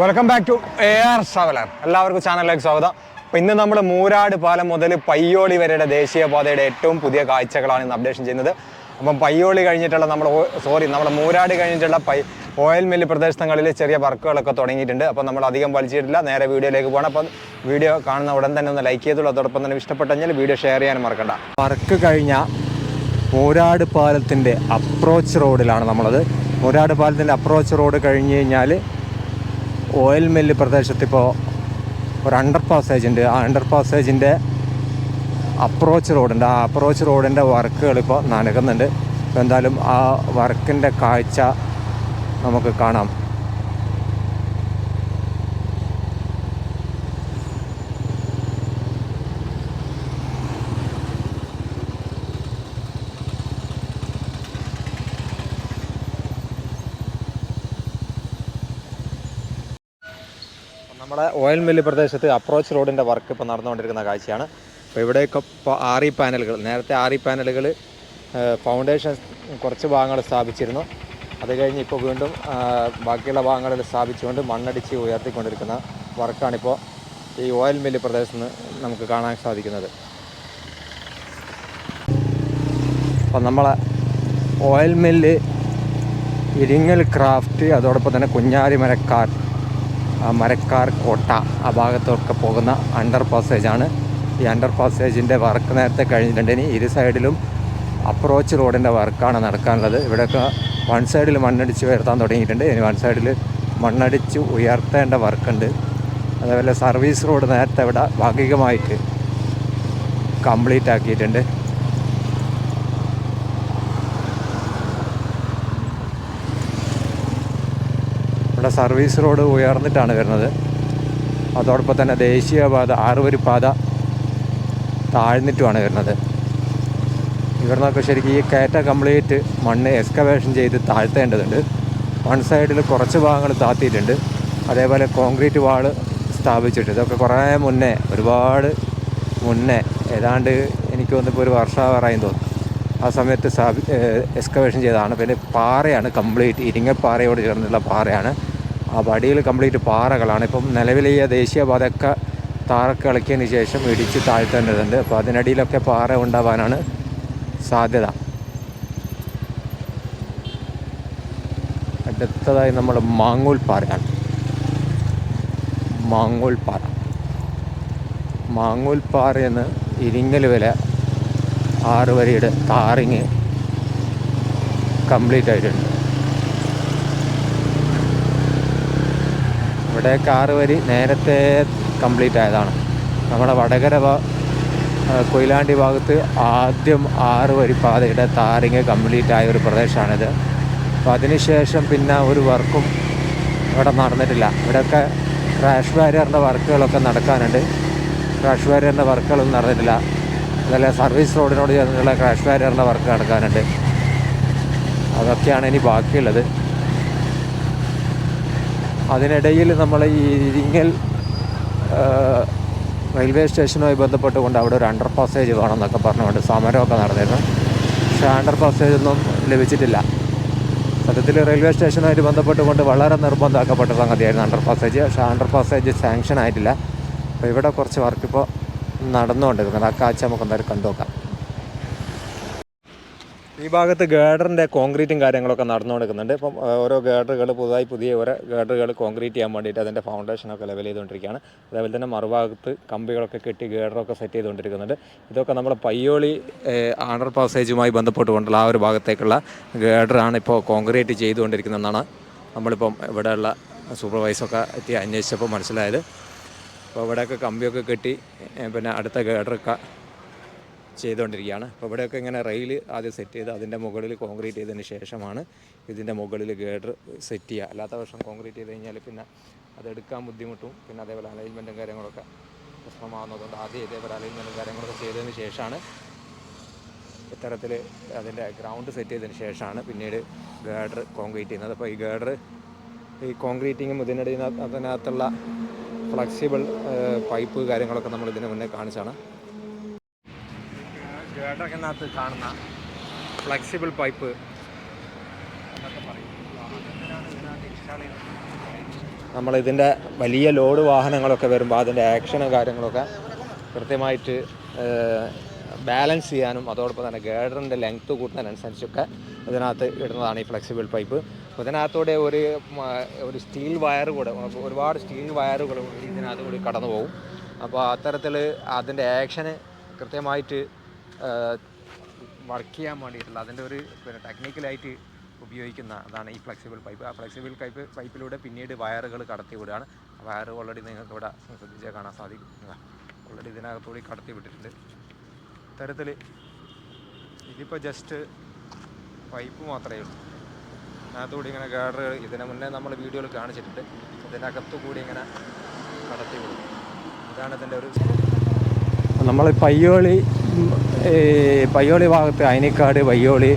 Welcome back to A R traveller എല്ലാവർക്കും ചാനലിലേക്ക് സ്വാഗതം. അപ്പോൾ ഇന്ന് നമ്മൾ മൂരാട് പാലം മുതൽ പയ്യോളി വരെയുടെ ദേശീയപാതയുടെ ഏറ്റവും പുതിയ കാഴ്ചകളാണ് ഇന്ന് അപ്ഡേഷൻ ചെയ്യുന്നത്. അപ്പം പയ്യോളി കഴിഞ്ഞിട്ടുള്ള നമ്മൾ സോറി നമ്മൾ മൂരാട് കഴിഞ്ഞിട്ടുള്ള പൈ ഓയിൽ മില്ല് പ്രദേശങ്ങളിൽ ചെറിയ വർക്കുകളൊക്കെ തുടങ്ങിയിട്ടുണ്ട്. അപ്പോൾ നമ്മൾ അധികം വലിച്ചിട്ടില്ല. നേരെ വീഡിയോയിലേക്ക് പോകണം അപ്പം വീഡിയോ കാണുന്ന ഉടൻ തന്നെ ഒന്ന് ലൈക്ക് ചെയ്തോളൂ. അതോടൊപ്പം തന്നെ ഇഷ്ടപ്പെട്ടെങ്കിൽ വീഡിയോ ഷെയർ ചെയ്യാനും മറക്കണ്ട. വർക്ക് കഴിഞ്ഞ മൂരാട് പാലത്തിന്റെ അപ്രോച്ച് റോഡിലാണ് നമ്മളത്. മൂരാട് പാലത്തിന്റെ അപ്രോച്ച് റോഡ് കഴിഞ്ഞ് കഴിഞ്ഞാൽ ഓയിൽ മില്ല് പ്രദേശത്ത് ഇപ്പോൾ ഒരു അണ്ടർ പാസേജ് ഉണ്ട്. ആ അണ്ടർ പാസേജിന്റെ അപ്രോച്ച് റോഡുണ്ട് ആ അപ്രോച്ച് റോഡിന്റെ വർക്കുകൾ ഇപ്പോൾ നടക്കുന്നുണ്ട് എന്തായാലും ആ വർക്കിന്റെ കാഴ്ച നമുക്ക് കാണാം. നമ്മുടെ ഓയിൽ മില്ല് പ്രദേശത്ത് അപ്രോച്ച് റോഡിന്റെ വർക്ക് ഇപ്പോൾ നടന്നുകൊണ്ടിരിക്കുന്ന കാഴ്ചയാണ്. അപ്പോൾ ഇവിടെയൊക്കെ ആറി പാനലുകൾ നേരത്തെ ആറി പാനലുകൾ ഫൗണ്ടേഷൻ കുറച്ച് ഭാഗങ്ങൾ സ്ഥാപിച്ചിരുന്നു. അത് കഴിഞ്ഞ് ഇപ്പോൾ വീണ്ടും ബാക്കിയുള്ള ഭാഗങ്ങളിൽ സ്ഥാപിച്ചുകൊണ്ട് മണ്ണടിച്ച് ഉയർത്തിക്കൊണ്ടിരിക്കുന്ന വർക്കാണിപ്പോൾ ഈ ഓയിൽ മില്ല് പ്രദേശത്ത് നിന്ന് നമുക്ക് കാണാൻ സാധിക്കുന്നത്. അപ്പം നമ്മളെ ഓയിൽ മില്ല് ഇരിങ്ങൽ ക്രാഫ്റ്റ് അതോടൊപ്പം തന്നെ കുഞ്ഞാലി മരക്കാർ കോട്ട ആ ഭാഗത്തൊക്കെ പോകുന്ന അണ്ടർ പാസേജാണ് ഈ അണ്ടർ പാസേജിന്റെ വർക്ക് നേരത്തെ കഴിഞ്ഞിട്ടുണ്ട്. ഇനി ഇരു സൈഡിലും അപ്രോച്ച് റോഡിന്റെ വർക്കാണ് നടക്കാനുള്ളത്. ഇവിടെയൊക്കെ വൺ സൈഡിൽ മണ്ണടിച്ച് ഉയർത്താൻ തുടങ്ങിയിട്ടുണ്ട്. ഇനി വൺ സൈഡിൽ മണ്ണടിച്ച് ഉയർത്തേണ്ട വർക്കുണ്ട്. അതേപോലെ സർവീസ് റോഡ് നേരത്തെ ഇവിടെ ഭാഗികമായിട്ട് കംപ്ലീറ്റ് ആക്കിയിട്ടുണ്ട്. സർവീസ് റോഡ് ഉയർന്നിട്ടാണ് വരുന്നത്. അതോടൊപ്പം തന്നെ ദേശീയപാത ആറുവരി പാത താഴ്ന്നിട്ടുമാണ് വരുന്നത്. ഇവിടുന്നൊക്കെ ശരിക്കും ഈ കയറ്റ കംപ്ലീറ്റ് മണ്ണ് എക്സ്കവേഷൻ ചെയ്ത് താഴ്ത്തേണ്ടതുണ്ട്. വൺ സൈഡിൽ കുറച്ച് ഭാഗങ്ങൾ താത്തിയിട്ടുണ്ട്. അതേപോലെ കോൺക്രീറ്റ് വാൾ സ്ഥാപിച്ചിട്ട് ഇതൊക്കെ കുറേ മുന്നേ ഒരുപാട് മുന്നേ ഏതാണ്ട് എനിക്ക് തോന്നിപ്പോൾ ഒരു വർഷമാറായും തോന്നുന്നു. ആ സമയത്ത് സ്ഥാപി എക്സ്കവേഷൻ ചെയ്തതാണ്. പിന്നെ പാറയാണ് കംപ്ലീറ്റ് ഇരിങ്ങപ്പാറയോട് ചേർന്നുള്ള പാറയാണ്. ആ വടിയിൽ കംപ്ലീറ്റ് പാറകളാണ്. ഇപ്പം നിലവിലെ ഈ ദേശീയപാതയൊക്കെ താറൊക്കെ ഇളക്കിയതിന് ശേഷം ഇടിച്ച് താഴ്ത്തേണ്ടതുണ്ട്. അപ്പോൾ അതിനടിയിലൊക്കെ പാറ ഉണ്ടാവാനാണ് സാധ്യത. അടുത്തതായി നമ്മൾ മാങ്ങൂൽ പാറയാണ്. മാങ്ങൂൽ പാറ. മാങ്ങൂൽ പാറയെന്ന് ഇരിങ്ങൽ വില ആറ് വരിയുടെ താറിങ് കംപ്ലീറ്റ് ആയിട്ടുണ്ട്. ഇവിടെയൊക്കെ കാറ് വരി നേരത്തെ കംപ്ലീറ്റ് ആയതാണ്. നമ്മുടെ വടകര കൊയിലാണ്ടി ഭാഗത്ത് ആദ്യം ആറ് വരി പാതയുടെ താറിങ് കംപ്ലീറ്റ് ആയ ഒരു പ്രദേശമാണിത്. അപ്പോൾ അതിനുശേഷം പിന്നെ ഒരു വർക്കും ഇവിടെ നടന്നിട്ടില്ല. ഇവിടെയൊക്കെ ക്രാഷ് ബാരിയറിന്റെ വർക്കുകളൊക്കെ നടക്കാനുണ്ട്. ക്രാഷ് ബാരിയറിന്റെ വർക്കുകളൊന്നും നടന്നിട്ടില്ല. അതല്ല സർവീസ് റോഡിനോട് ചേർന്നിട്ടുള്ള ക്രാഷ് ബാരിയറിന്റെ വർക്ക് നടക്കാനുണ്ട്. അതൊക്കെയാണ് ഇനി ബാക്കിയുള്ളത്. അതിനിടയിൽ നമ്മൾ ഈ ഇരിങ്ങൽ റെയിൽവേ സ്റ്റേഷനുമായി ബന്ധപ്പെട്ടുകൊണ്ട് അവിടെ ഒരു അണ്ടർ പാസേജ് വേണമെന്നൊക്കെ പറഞ്ഞുകൊണ്ട് സമരമൊക്കെ നടന്നിരുന്നു. പക്ഷേ അണ്ടർ പാസേജ് ഒന്നും ലഭിച്ചിട്ടില്ല. സത്യത്തിൽ റെയിൽവേ സ്റ്റേഷനുമായിട്ട് ബന്ധപ്പെട്ടുകൊണ്ട് വളരെ നിർബന്ധമാക്കപ്പെട്ട സംഗതിയായിരുന്നു അണ്ടർ പാസേജ് പക്ഷേ അണ്ടർ പാസേജ് സാങ്ഷൻ ആയിട്ടില്ല. അപ്പോൾ ഇവിടെ കുറച്ച് വർക്കിപ്പോൾ നടന്നുകൊണ്ടിരിക്കുന്നത് ആ കാഴ്ച നമുക്ക് എന്തായാലും കണ്ടു നോക്കാം. ഈ ഭാഗത്ത് ഗേഡറിന്റെ കോൺക്രീറ്റും കാര്യങ്ങളൊക്കെ നടന്നുകൊടുക്കുന്നുണ്ട് ഇപ്പം ആ, ഓരോ ഗേഡറുകൾ പുതുതായി പുതിയ ഓരോ ഗേഡറുകൾ കോൺക്രീറ്റ് ചെയ്യാൻ വേണ്ടിയിട്ട് അതിന്റെ ഫൗണ്ടേഷനൊക്കെ ലെവൽ ചെയ്തുകൊണ്ടിരിക്കുകയാണ്. അതേപോലെ തന്നെ മറുഭാഗത്ത് കമ്പികളൊക്കെ കെട്ടി ഗേഡറൊക്കെ സെറ്റ് ചെയ്തുകൊണ്ടിരിക്കുന്നുണ്ട്. ഇതൊക്കെ നമ്മൾ പയ്യോളി ആണർ പാസേജുമായി ബന്ധപ്പെട്ടുകൊണ്ടുള്ള ആ ഒരു ഭാഗത്തേക്കുള്ള ഗേഡറാണ് ഇപ്പോൾ കോൺക്രീറ്റ് ചെയ്തുകൊണ്ടിരിക്കുന്നതെന്നാണ് നമ്മളിപ്പം ഇവിടെയുള്ള സൂപ്പർവൈസൊക്കെ എത്തി അന്വേഷിച്ചപ്പോൾ മനസ്സിലായത്. അപ്പോൾ ഇവിടെയൊക്കെ കമ്പിയൊക്കെ കെട്ടി പിന്നെ അടുത്ത ഗേഡറൊക്കെ ചെയ്തുകൊണ്ടിരിക്കുകയാണ്. അപ്പോൾ ഇവിടെയൊക്കെ ഇങ്ങനെ റെയിൽ ആദ്യം സെറ്റ് ചെയ്ത് അതിന്റെ മുകളിൽ കോൺക്രീറ്റ് ചെയ്തതിന് ശേഷമാണ് ഇതിന്റെ മുകളിൽ ഗേഡർ സെറ്റ് ചെയ്യുക. അല്ലാത്ത വർഷം കോൺക്രീറ്റ് ചെയ്ത് കഴിഞ്ഞാൽ പിന്നെ അതെടുക്കാൻ ബുദ്ധിമുട്ടും പിന്നെ അതേപോലെ അലൈൻമെന്റും കാര്യങ്ങളൊക്കെ പ്രശ്നമാകുന്നതുകൊണ്ട് ആദ്യം ഇതേപോലെ അലൈൻമെന്റും കാര്യങ്ങളൊക്കെ ചെയ്തതിന് ശേഷമാണ് ഇത്തരത്തിൽ അതിന്റെ ഗ്രൗണ്ട് സെറ്റ് ചെയ്തതിന് ശേഷമാണ് പിന്നീട് ഗേഡർ കോൺക്രീറ്റ് ചെയ്യുന്നത്. അപ്പോൾ ഈ ഗേഡർ ഈ കോൺക്രീറ്റിങ്ങും ഇതിനിടയിൽ അതിനകത്തുള്ള ഫ്ലെക്സിബിൾ പൈപ്പ് കാര്യങ്ങളൊക്കെ നമ്മൾ ഇതിന് മുന്നേ കാണിച്ചാണ് ഗേഡറിനകത്ത് കാണുന്ന ഫ്ലെക്സിബിൾ പൈപ്പ് എന്നൊക്കെ പറയും. നമ്മളിതിന്റെ വലിയ ലോഡ് വാഹനങ്ങളൊക്കെ വരുമ്പോൾ അതിന്റെ ആക്ഷനും കാര്യങ്ങളൊക്കെ കൃത്യമായിട്ട് ബാലൻസ് ചെയ്യാനും അതോടൊപ്പം തന്നെ ഗേഡറിന്റെ ലെങ്ത്ത് കൂട്ടുന്നതിനനുസരിച്ചൊക്കെ ഇതിനകത്ത് ഇടുന്നതാണ് ഈ ഫ്ലെക്സിബിൾ പൈപ്പ്. അപ്പോൾ ഇതിനകത്തൂടെ ഒരു ഒരു സ്റ്റീൽ വയർ കൂടെ ഒരുപാട് സ്റ്റീൽ വയറുകൾ ഇതിനകത്ത് കൂടി കടന്നു പോകും അപ്പോൾ അത്തരത്തിൽ അതിന്റെ ആക്ഷന് കൃത്യമായിട്ട് വർക്ക് ചെയ്യാൻ വേണ്ടിയിട്ടുള്ള അതിന്റെ ഒരു പിന്നെ ടെക്നിക്കലായിട്ട് ഉപയോഗിക്കുന്ന അതാണ് ഈ ഫ്ലെക്സിബിൾ പൈപ്പ് ആ ഫ്ലെക്സിബിൾ പൈപ്പ് പൈപ്പിലൂടെ പിന്നീട് വയറുകൾ കടത്തി വിടുകയാണ് വയർ ഓൾറെഡി നിങ്ങൾക്ക് ഇവിടെ ശ്രദ്ധിച്ചാൽ കാണാൻ സാധിക്കും. ഓൾറെഡി ഇതിനകത്തുകൂടി കടത്തി വിട്ടിട്ടുണ്ട് ഇത്തരത്തിൽ ഇതിപ്പോൾ ജസ്റ്റ് പൈപ്പ് മാത്രമേ ഉള്ളൂ. അതിനകത്തുകൂടി ഇങ്ങനെ ഗാഡർ ഇതിന് മുന്നേ നമ്മൾ വീഡിയോയിൽ കാണിച്ചിട്ടുണ്ട്. ഇതിനകത്തു കൂടി ഇങ്ങനെ കടത്തി വിടും ഇതാണ് ഇതിന്റെ ഒരു നമ്മൾ പയ്യോളി പയ്യോളി ഭാഗത്ത് അയനിക്കാട് പയ്യോളി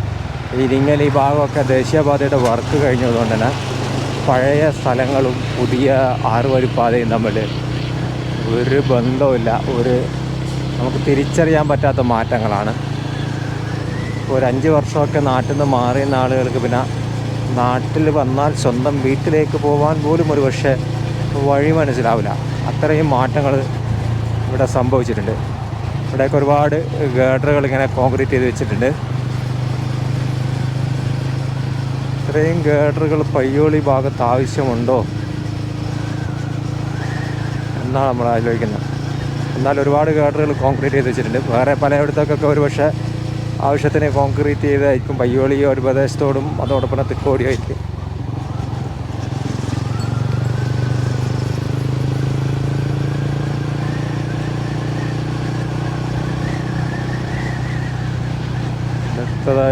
ഇരിങ്ങൽ ഈ ഭാഗമൊക്കെ ദേശീയപാതയുടെ വർക്ക് കഴിഞ്ഞതുകൊണ്ട് തന്നെ പഴയ സ്ഥലങ്ങളും പുതിയ ആറുവരിപ്പാതയും തമ്മിൽ ഒരു ബന്ധവുമില്ല. ഒരു നമുക്ക് തിരിച്ചറിയാൻ പറ്റാത്ത മാറ്റങ്ങളാണ്. ഒരു അഞ്ച് വർഷമൊക്കെ നാട്ടിൽ നിന്ന് മാറിയ ആളുകൾക്ക് പിന്നെ നാട്ടിൽ വന്നാൽ സ്വന്തം വീട്ടിലേക്ക് പോകാൻ പോലും ഒരു പക്ഷേ വഴി മനസ്സിലാവില്ല. അത്രയും മാറ്റങ്ങൾ ഇവിടെ സംഭവിച്ചിട്ടുണ്ട്. ഇവിടെയൊക്കെ ഒരുപാട് ഗേഡറുകൾ ഇങ്ങനെ കോൺക്രീറ്റ് ചെയ്ത് വെച്ചിട്ടുണ്ട്. ഇത്രയും ഗേഡറുകൾ പയ്യോളി ഭാഗത്ത് ആവശ്യമുണ്ടോ? എന്നാണ് നമ്മൾ ആലോചിക്കുന്നത്. എന്നാൽ ഒരുപാട് ഗേഡറുകൾ കോൺക്രീറ്റ് ചെയ്ത് വെച്ചിട്ടുണ്ട്. വേറെ പലയിടത്തൊക്കെ ഒരു പക്ഷേ ആവശ്യത്തിന് കോൺക്രീറ്റ് ചെയ്തായിരിക്കും പയ്യോളി ഒരു പ്രദേശത്തോടും അതോടൊപ്പം തന്നെ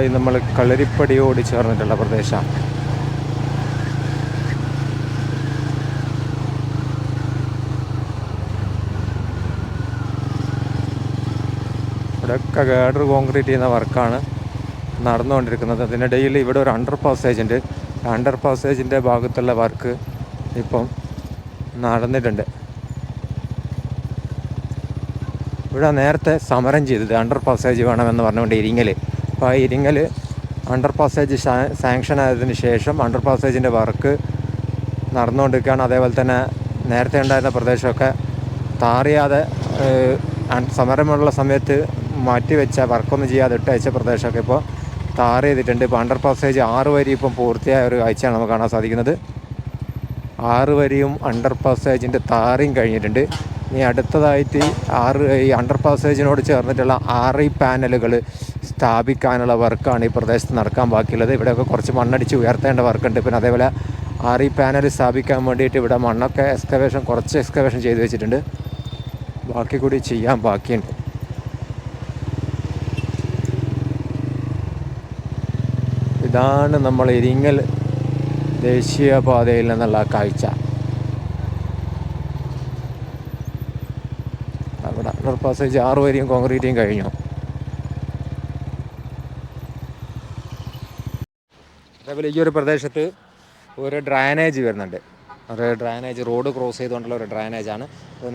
അടുത്തതായി നമ്മൾ കളരിപ്പടിയോട് ചേർന്നിട്ടുള്ള പ്രദേശമാണ് ഇവിടെയൊക്കെ ഗാഡർ കോൺക്രീറ്റ് ചെയ്യുന്ന വർക്കാണ് നടന്നുകൊണ്ടിരിക്കുന്നത്. അതിനിടയിൽ ഇവിടെ ഒരു അണ്ടർ പാസേജ് ഉണ്ട്. അണ്ടർ പാസേജിന്റെ ഭാഗത്തുള്ള വർക്ക് ഇപ്പം നടന്നിട്ടുണ്ട്. ഇവിടെ നേരത്തെ സമരം ചെയ്തത് അണ്ടർ പാസേജ് വേണമെന്ന് പറഞ്ഞുകൊണ്ട് ഇരിങ്ങൽ അപ്പോൾ ഇരിങ്ങൽ അണ്ടർ പാസേജ് സാങ്ഷൻ ആയതിനു ശേഷം അണ്ടർ പാസേജിന്റെ വർക്ക് നടന്നുകൊണ്ടിരിക്കുകയാണ്. അതേപോലെ തന്നെ നേരത്തെ ഉണ്ടായിരുന്ന പ്രദേശമൊക്കെ താറിയാതെ സമരമുള്ള സമയത്ത് മാറ്റിവെച്ച വർക്കൊന്നും ചെയ്യാതെ ഇട്ടയച്ച പ്രദേശമൊക്കെ ഇപ്പോൾ താർ ചെയ്തിട്ടുണ്ട് ഇപ്പോൾ അണ്ടർ പാസേജ് ആറ് വരി ഇപ്പം പൂർത്തിയായ ഒരു കാഴ്ചയാണ് നമുക്ക് കാണാൻ സാധിക്കുന്നത്. ആറ് വരിയും അണ്ടർ പാസേജിന്റെ താറിയും കഴിഞ്ഞിട്ടുണ്ട്. ഇനി അടുത്തതായിട്ട് ആറ് ഈ അണ്ടർ പാസേജിനോട് ചേർന്നിട്ടുള്ള ആറ് പാനലുകൾ സ്ഥാപിക്കാനുള്ള വർക്കാണ് ഈ പ്രദേശത്ത് നടക്കാൻ ബാക്കിയുള്ളത്. ഇവിടെയൊക്കെ കുറച്ച് മണ്ണടിച്ച് ഉയർത്തേണ്ട വർക്കുണ്ട്. പിന്നെ അതേപോലെ ആറ് പാനൽ സ്ഥാപിക്കാൻ വേണ്ടിയിട്ട് ഇവിടെ മണ്ണൊക്കെ എക്സ്കവേഷൻ കുറച്ച് എക്സ്കവേഷൻ ചെയ്ത് വെച്ചിട്ടുണ്ട്. ബാക്കി കൂടി ചെയ്യാൻ ബാക്കിയുണ്ട്. ഇതാണ് നമ്മൾ ഇരിങ്ങൽ ദേശീയപാതയിൽ നിന്നുള്ള കാഴ്ച അവിടെ അണ്ടർ പാസേജ് ആറ് വരെയും കോൺക്രീറ്റും കഴിഞ്ഞു. അതേപോലെ ഈ ഒരു പ്രദേശത്ത് ഒരു ഡ്രൈനേജ് വരുന്നുണ്ട്. ഒരു ഡ്രൈനേജ് റോഡ് ക്രോസ് ചെയ്തുകൊണ്ടുള്ള ഒരു ഡ്രൈനേജാണ്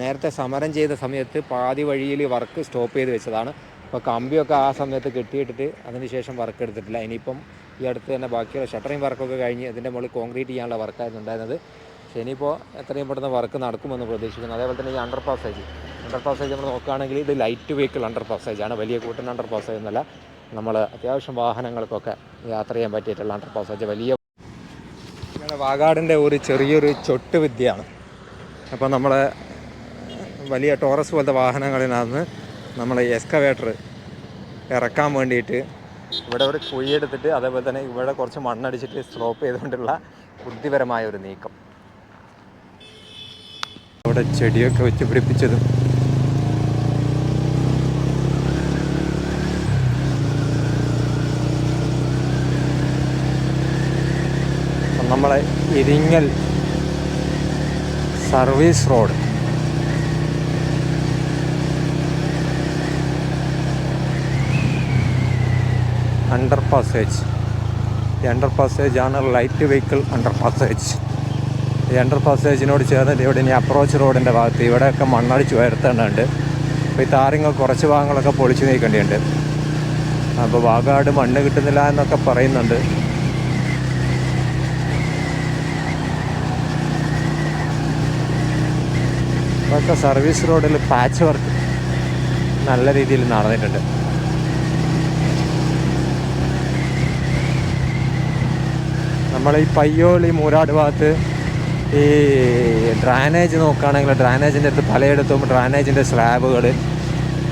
നേരത്തെ സമരം ചെയ്ത സമയത്ത് പാതി വഴിയിൽ വർക്ക് സ്റ്റോപ്പ് ചെയ്ത് വെച്ചതാണ്. അപ്പോൾ കമ്പിയൊക്കെ ആ സമയത്ത് കെട്ടിയിട്ടിട്ട് അതിനുശേഷം വർക്ക് എടുത്തിട്ടില്ല. ഇനിയിപ്പം ഈ അടുത്ത് തന്നെ ബാക്കിയുള്ള ഷട്ടറിങ് വർക്കൊക്കെ കഴിഞ്ഞ് അതിന്റെ മുകളിൽ കോൺക്രീറ്റ് ചെയ്യാനുള്ള വർക്കായിരുന്നു ഉണ്ടായിരുന്നത്. പക്ഷേ ഇനിയിപ്പോൾ എത്രയും പെട്ടെന്ന് വർക്ക് നടക്കുമെന്ന് പ്രതീക്ഷിക്കുന്നു. അതേപോലെ തന്നെ ഈ അണ്ടർ പാസേജ് അണ്ടർ പാസേജ് നമ്മൾ നോക്കുകയാണെങ്കിൽ ഇത് ലൈറ്റ് വെഹിക്കിൾ അണ്ടർ പാസേജാണ് വലിയ കൂട്ടൻ അണ്ടർ പാസേജ് എന്നല്ല നമ്മൾ അത്യാവശ്യം വാഹനങ്ങൾക്കൊക്കെ യാത്ര ചെയ്യാൻ പറ്റിയിട്ടുള്ള അണ്ടർ പാസേജ് വലിയ വാഗാടിന്റെ ഒരു ചെറിയൊരു ചൊട്ട് വിദ്യയാണ്. അപ്പോൾ നമ്മൾ വലിയ ടോറസ് പോലത്തെ വാഹനങ്ങളിനകത്ത് നമ്മൾ എക്സ്കവേറ്റർ ഇറക്കാൻ വേണ്ടിയിട്ട് ഇവിടെ ഒരു കുഴിയെടുത്തിട്ട് അതേപോലെ തന്നെ ഇവിടെ കുറച്ച് മണ്ണടിച്ചിട്ട് സ്ലോപ്പ് ചെയ്തുകൊണ്ടുള്ള ബുദ്ധിപരമായ ഒരു നീക്കം. അവിടെ ചെടിയൊക്കെ വെച്ച് പിടിപ്പിച്ചതും. നമ്മളെ Iringal service road. Under passage ഈ അണ്ടർ പാസേജ് ആണ് ലൈറ്റ് വെഹിക്കിൾ അണ്ടർ പാസേജ് ഈ അണ്ടർ പാസേജിനോട് ചേർന്നിട്ട് ഇവിടെ ഇനി അപ്രോച്ച് റോഡിന്റെ ഭാഗത്ത് ഇവിടെയൊക്കെ മണ്ണടിച്ച് ഉയർത്തേണ്ടതുണ്ട്. അപ്പോൾ ഈ താരങ്ങൾ കുറച്ച് ഭാഗങ്ങളൊക്കെ പൊളിച്ചു നീക്കേണ്ടിയുണ്ട് അപ്പോൾ വാഗാട് മണ്ണ് കിട്ടുന്നില്ല എന്നൊക്കെ പറയുന്നുണ്ട്. ഇപ്പോഴത്തെ സർവീസ് റോഡിൽ പാച്ച് വർക്ക് നല്ല രീതിയിൽ നടന്നിട്ടുണ്ട്. നമ്മൾ ഈ പയ്യോളി മൂരാട് ഭാഗത്ത് ഈ ഡ്രാനേജ് നോക്കുകയാണെങ്കിൽ ഡ്രാനേജിന്റെ അടുത്ത് പലയിടത്തും ഡ്രാനേജിന്റെ സ്ലാബുകൾ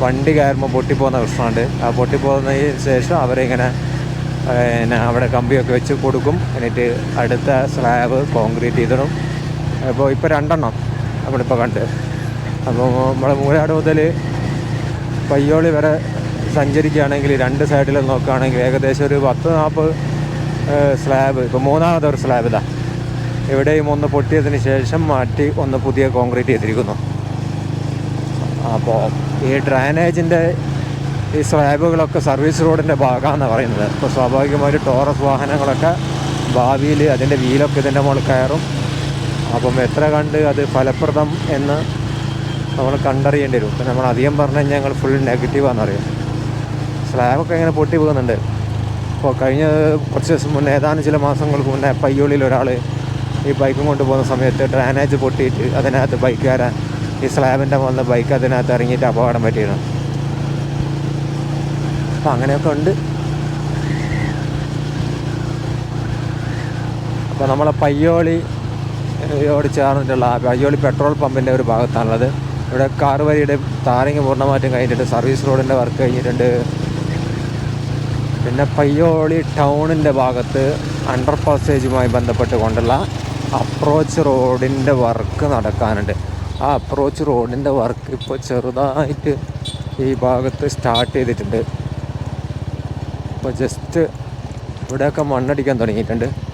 വണ്ടി കയറുമ്പോൾ പൊട്ടിപ്പോകുന്ന പ്രശ്നമുണ്ട്. ആ പൊട്ടിപ്പോകുന്നതിന് ശേഷം അവരിങ്ങനെ പിന്നെ അവിടെ കമ്പിയൊക്കെ വെച്ച് കൊടുക്കും. എന്നിട്ട് അടുത്ത സ്ലാബ് കോൺക്രീറ്റ് ചെയ്തിടും. അപ്പോൾ ഇപ്പോൾ രണ്ടെണ്ണം നമ്മളിപ്പോൾ കണ്ട്. അപ്പോൾ നമ്മുടെ മൂലാട് മുതൽ പയ്യോളി വരെ സഞ്ചരിക്കുകയാണെങ്കിൽ രണ്ട് സൈഡിൽ നോക്കുകയാണെങ്കിൽ ഏകദേശം ഒരു പത്ത് നാൽപ്പത് സ്ലാബ് ഇപ്പോൾ മൂന്നാമത്തെ ഒരു സ്ലാബ് ഇതാ. ഇവിടെയും ഒന്ന് പൊട്ടിയതിന് ശേഷം മാറ്റി ഒന്ന് പുതിയ കോൺക്രീറ്റ് ചെയ്തിരിക്കുന്നു. അപ്പോൾ ഈ ഡ്രൈനേജിന്റെ ഈ സ്ലാബുകളൊക്കെ സർവീസ് റോഡിന്റെ ഭാഗമാണെന്ന് പറയുന്നത്. അപ്പോൾ സ്വാഭാവികമായിട്ട് ടോറസ് വാഹനങ്ങളൊക്കെ ഭാവിയിൽ അതിന്റെ വീലൊക്കെ ഇതിന്റെ മുകളിൽ കയറും. അപ്പം എത്ര കണ്ട് അത് ഫലപ്രദം എന്ന് നമ്മൾ കണ്ടറിയേണ്ടി വരും. ഇപ്പം നമ്മൾ അധികം പറഞ്ഞു ഞങ്ങൾ ഫുൾ നെഗറ്റീവാണെന്ന് അറിയാം സ്ലാബൊക്കെ ഇങ്ങനെ പൊട്ടി പോകുന്നുണ്ട്. അപ്പോൾ കഴിഞ്ഞ കുറച്ച് ദിവസം മുന്നേ ഏതാനും ചില മാസങ്ങൾക്ക് മുന്നേ പയ്യോളിയിൽ ഒരാൾ ഈ ബൈക്കും കൊണ്ട് പോകുന്ന സമയത്ത് ഡ്രാനേജ് പൊട്ടിയിട്ട് അതിനകത്ത് ബൈക്കുകാരൻ ഈ സ്ലാബിന്റെ മുകളിൽ ബൈക്ക് അതിനകത്ത് ഇറങ്ങിയിട്ട് അപകടം പറ്റിയിരുന്നു. അപ്പം അങ്ങനെയൊക്കെ ഉണ്ട്. അപ്പോൾ നമ്മളെ പയ്യോളി യോട് ചേർന്നിട്ടുള്ള പയ്യോളി പെട്രോൾ പമ്പിന്റെ ഒരു ഭാഗത്താണുള്ളത്. ഇവിടെ കാർ വരിയുടെ താരങ്ങ് പൂർണമായിട്ടും കഴിഞ്ഞിട്ടുണ്ട് സർവീസ് റോഡിന്റെ വർക്ക് കഴിഞ്ഞിട്ടുണ്ട്. പിന്നെ പയ്യോളി ടൗണിന്റെ ഭാഗത്ത് അണ്ടർ പാസേജുമായി ബന്ധപ്പെട്ട് കൊണ്ടുള്ള അപ്രോച്ച് റോഡിന്റെ വർക്ക് നടക്കാനുണ്ട്. ആ അപ്രോച്ച് റോഡിന്റെ വർക്ക് ഇപ്പോൾ ചെറുതായിട്ട് ഈ ഭാഗത്ത് സ്റ്റാർട്ട് ചെയ്തിട്ടുണ്ട്. ഇപ്പോൾ ജസ്റ്റ് ഇവിടെയൊക്കെ മണ്ണടിക്കാൻ തുടങ്ങിയിട്ടുണ്ട്.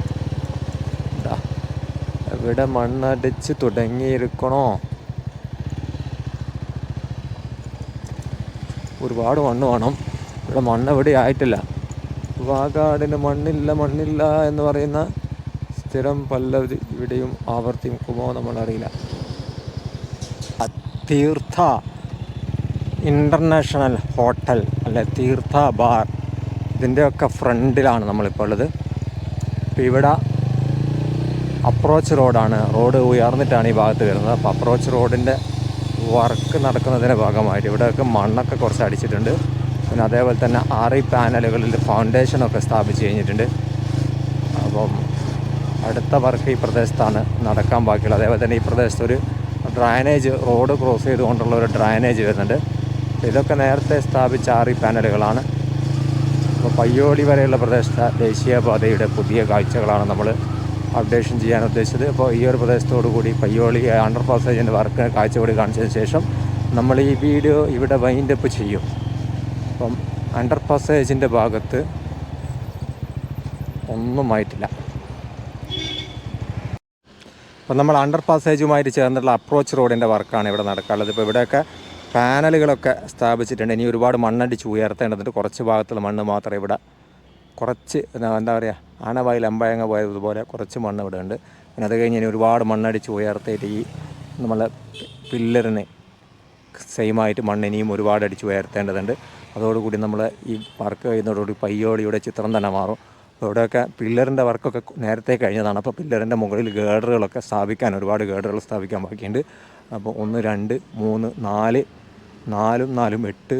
ഇവിടെ മണ്ണടിച്ച് തുടങ്ങിയിരിക്കണോ? ഒരുപാട് മണ്ണ് വേണം. ഇവിടെ മണ്ണ് എവിടെ ആയിട്ടില്ല. വാഗാടിന് മണ്ണില്ല മണ്ണില്ല എന്ന് പറയുന്ന സ്ഥിരം പല്ലവി ഇവിടെയും ആവർത്തിക്കുമോ നമ്മളറിയില്ല. തീർത്ഥ ഇന്റർനാഷണൽ ഹോട്ടൽ അല്ലെ തീർത്ഥ ബാർ ഇതിന്റെയൊക്കെ ഫ്രണ്ടിലാണ് നമ്മളിപ്പോൾ ഉള്ളത്. ഇപ്പോൾ ഇവിടെ അപ്രോച്ച് റോഡാണ്. റോഡ് ഉയർന്നിട്ടാണ് ഈ ഭാഗത്ത് വരുന്നത്. അപ്പോൾ അപ്രോച്ച് റോഡിന്റെ വർക്ക് നടക്കുന്നതിന്റെ ഭാഗമായിട്ട് ഇവിടെയൊക്കെ മണ്ണൊക്കെ കുറച്ച് അടിച്ചിട്ടുണ്ട്. പിന്നെ അതേപോലെ തന്നെ ആറി പാനലുകളിൽ ഫൗണ്ടേഷനൊക്കെ സ്ഥാപിച്ച് കഴിഞ്ഞിട്ടുണ്ട്. അപ്പം അടുത്ത വർക്ക് ഈ പ്രദേശത്താണ് നടക്കാൻ ബാക്കിയുള്ളത്. അതേപോലെ തന്നെ ഈ പ്രദേശത്ത് ഒരു ഡ്രൈനേജ് റോഡ് ക്രോസ് ചെയ്തുകൊണ്ടുള്ള ഒരു ഡ്രൈനേജ് വരുന്നുണ്ട്. ഇതൊക്കെ നേരത്തെ സ്ഥാപിച്ച ആറി പാനലുകളാണ്. അപ്പോൾ പയ്യോളി വരെയുള്ള പ്രദേശത്തെ ദേശീയപാതയുടെ പുതിയ കാഴ്ചകളാണ് നമ്മൾ അപ്ഡേഷൻ ചെയ്യാൻ ഉദ്ദേശിച്ചത്. അപ്പോൾ ഈ ഒരു പ്രദേശത്തോടു കൂടി പയ്യോളി അണ്ടർ പാസേജിന്റെ വർക്ക് കാഴ്ച കാണിച്ചതിന് ശേഷം നമ്മൾ ഈ വീഡിയോ ഇവിടെ വൈൻഡപ്പ് ചെയ്യും. അപ്പം അണ്ടർ പാസേജിന്റെ ഭാഗത്ത് ഒന്നുമായിട്ടില്ല അപ്പം നമ്മൾ അണ്ടർ പാസേജുമായിട്ട് ചേർന്നിട്ടുള്ള അപ്രോച്ച് റോഡിന്റെ വർക്കാണ് ഇവിടെ നടക്കാനുള്ളത്. ഇപ്പോൾ ഇവിടെയൊക്കെ പാനലുകളൊക്കെ സ്ഥാപിച്ചിട്ടുണ്ട്. ഇനി ഒരുപാട് മണ്ണടിച്ച് ഉയർത്തേണ്ടതുണ്ട്. കുറച്ച് ഭാഗത്തുള്ള മണ്ണ് മാത്രമേ ഇവിടെ കുറച്ച് എന്താ പറയുക ആനവായിൽ അമ്പയങ്ങ പോയതുപോലെ കുറച്ച് മണ്ണ് ഇവിടെ ഉണ്ട്. പിന്നെ അത് കഴിഞ്ഞ് ഇനി ഒരുപാട് മണ്ണടിച്ച് ഉയർത്തിയിട്ട് ഈ നമ്മളെ പില്ലറിന് സെയിമായിട്ട് മണ്ണ് ഇനിയും ഒരുപാട് അടിച്ച് ഉയർത്തേണ്ടതുണ്ട്. അതോടുകൂടി നമ്മൾ ഈ വർക്ക് കഴിയുന്നതോടുകൂടി പയ്യോളിയുടെ ചിത്രം തന്നെ മാറും. അപ്പോൾ ഇവിടെയൊക്കെ പില്ലറിന്റെ വർക്കൊക്കെ നേരത്തെ കഴിഞ്ഞതാണ്. അപ്പോൾ പില്ലറിന്റെ മുകളിൽ ഗേഡറുകളൊക്കെ സ്ഥാപിക്കാൻ ഒരുപാട് ഗേഡറുകൾ സ്ഥാപിക്കാൻ ബാക്കിയുണ്ട്. അപ്പോൾ ഒന്ന് രണ്ട് മൂന്ന് നാല് നാലും നാലും എട്ട്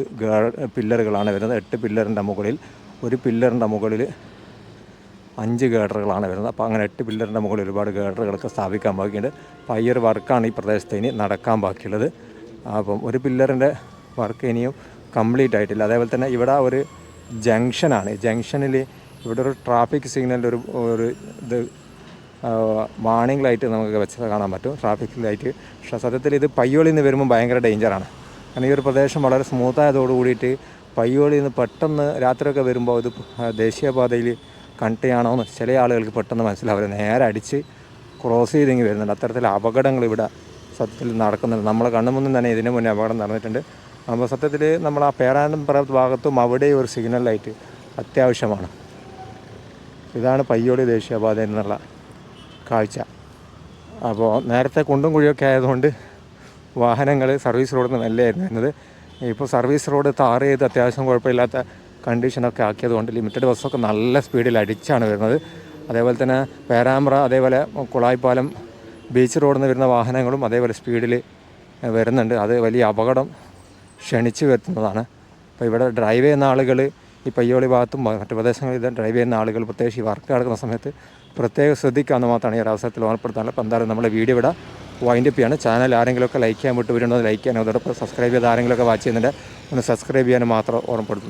പില്ലറുകളാണ് വരുന്നത്. എട്ട് പില്ലറിന്റെ മുകളിൽ ഒരു പില്ലറിന്റെ മുകളിൽ അഞ്ച് ഗേഡറുകളാണ് വരുന്നത്. അപ്പോൾ അങ്ങനെ എട്ട് പില്ലറിന്റെ മുകളിൽ ഒരുപാട് ഗേഡറുകളൊക്കെ സ്ഥാപിക്കാൻ ബാക്കിയുണ്ട്. ഒരു വർക്കാണ് ഈ പ്രദേശത്ത് ഇനി നടക്കാൻ ബാക്കിയുള്ളത്. അപ്പം ഒരു പില്ലറിന്റെ വർക്ക് ഇനിയും കംപ്ലീറ്റ് ആയിട്ടില്ല. അതേപോലെ തന്നെ ഇവിടെ ഒരു ജംഗ്ഷനാണ്. ജംഗ്ഷനിൽ ഇവിടെ ഒരു ട്രാഫിക് സിഗ്നലിന്റെ ഒരു ഒരു ഇത് വാണിംഗ് ലൈറ്റ് നമുക്ക് വെച്ചത് കാണാൻ പറ്റും. ട്രാഫിക് ലൈറ്റ് പക്ഷേ സത്യത്തിൽ ഇത് പയ്യോളിൽ നിന്ന് വരുമ്പോൾ ഭയങ്കര ഡേഞ്ചറാണ് കാരണം ഈ ഒരു പ്രദേശം വളരെ സ്മൂത്ത് ആയതോട് കൂടിയിട്ട് പയ്യോളിൽ നിന്ന് പെട്ടെന്ന് രാത്രിയൊക്കെ വരുമ്പോൾ ഇത് ദേശീയപാതയിൽ കണക്ട് ചെയ്യണോ എന്ന് ചില ആളുകൾക്ക് പെട്ടെന്ന് മനസ്സിലാവില്ല നേരെ അടിച്ച് ക്രോസ് ചെയ്തെങ്കിൽ വരുന്നുണ്ട്. അത്തരത്തിൽ അപകടങ്ങൾ ഇവിടെ സത്യത്തിൽ നടക്കുന്നുണ്ട്. നമ്മളെ കണ്ണുമുന്നും തന്നെ ഇതിന് മുന്നേ അപകടം നടന്നിട്ടുണ്ട്. അപ്പോൾ സത്യത്തിൽ നമ്മൾ ആ പേരാനന്തപുര ഭാഗത്തും അവിടെ ഒരു സിഗ്നൽ ലൈറ്റ് അത്യാവശ്യമാണ്. ഇതാണ് പയ്യോളി ദേശീയപാത എന്നുള്ള കാഴ്ച. അപ്പോൾ നേരത്തെ കുണ്ടും കുഴിയൊക്കെ ആയതുകൊണ്ട് വാഹനങ്ങൾ സർവീസ് റോഡിൽ നിന്ന് മെല്ലെയായിരുന്നു വരുന്നത്. ഇപ്പോൾ സർവീസ് റോഡ് താർ ചെയ്ത് അത്യാവശ്യം കുഴപ്പമില്ലാത്ത കണ്ടീഷനൊക്കെ ആക്കിയതുകൊണ്ട് ലിമിറ്റഡ് ബസ്സൊക്കെ നല്ല സ്പീഡിൽ അടിച്ചാണ് വരുന്നത്. അതേപോലെ തന്നെ പേരാമ്പ്ര അതേപോലെ കുളായിപ്പാലം ബീച്ച് റോഡിൽ നിന്ന് വരുന്ന വാഹനങ്ങളും അതേപോലെ സ്പീഡിൽ വരുന്നുണ്ട്. അത് വലിയ അപകടം ക്ഷണിച്ചു വരുത്തുന്നതാണ്. അപ്പോൾ ഇവിടെ ഡ്രൈവ് ചെയ്യുന്ന ആളുകൾ ഈ പയ്യോളി ഭാഗത്തും മറ്റു പ്രദേശങ്ങളിൽ ഇത് ഡ്രൈവ് ചെയ്യുന്ന ആളുകൾ പ്രത്യേകിച്ച് ഈ വർക്ക് നടക്കുന്ന സമയത്ത് പ്രത്യേകം ശ്രദ്ധിക്കാമെന്ന് മാത്രമാണ് ഈ ഒരു അവസരത്തിൽ ഓർമ്മപ്പെടുത്താനുള്ളത്. അപ്പോൾ എന്തായാലും നമ്മുടെ വീഡിയോ ഇവിടെ വൈൻഡ് അപ്പ് ചെയ്യാണ്. ചാനൽ ആരെങ്കിലുമൊക്കെ ലൈക്ക് ചെയ്യാൻ വിട്ടുവരുന്നത് ലൈക്ക് ചെയ്യാനോ അതോടൊപ്പം സബ്സ്ക്രൈബ് ചെയ്ത് ആരെങ്കിലുമൊക്കെ വാച്ച് ചെയ്യുന്നുണ്ട്. ഒന്ന് സബ്സ്ക്രൈബ് ചെയ്യാനും മാത്രം ഓർമ്മപ്പെടുത്തുന്നു.